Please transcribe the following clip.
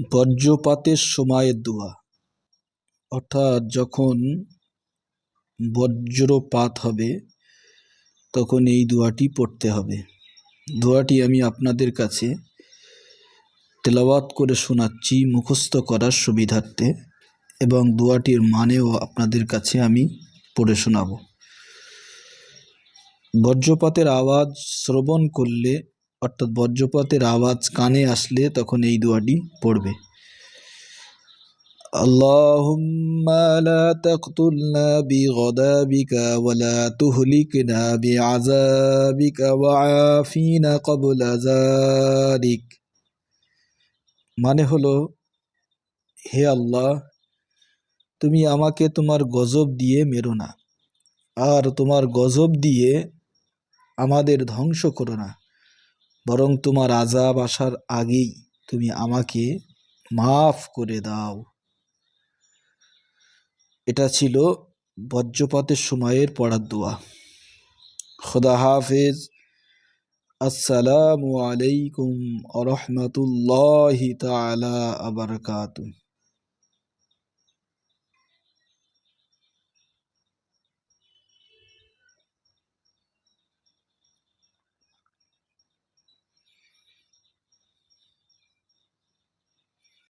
বজ্রপাতের সময়ের দোয়া। অর্থাৎ যখন বজ্রপাত হবে, তখন এই দোয়াটি পড়তে হবে। দোয়াটি আমি আপনাদের কাছে তেলাওয়াত করে শোনাচ্ছি মুখস্থ করার সুবিধার্থে এবং দোয়াটির মানেও আপনাদের কাছে আমি পড়ে শোনাব। বজ্রপাতের আওয়াজ শ্রবণ করলে অর্থাৎ বজ্রপাতের আওয়াজ কানে আসলে তখন এই দোয়াটি পড়বে اللهم لا تقتلنا بغضبك ولا تهلكنا بعذابك وعافينا قبل ذلك মানে হলো হে আল্লাহ তুমি আমাকে তোমার গজব দিয়ে মেরো না আর তোমার গজব দিয়ে আমাদের ধ্বংস করো না বরং তোমার আজাব আসার আগেই তুমি আমাকে মাফ করে দাও। এটা ছিল বজ্রপাতের সময়ের পড়ার দোয়া। খোদা হাফেজ। আসসালামু আলাইকুম আ রহমতুল্লাহি তালা আবরকাতুহ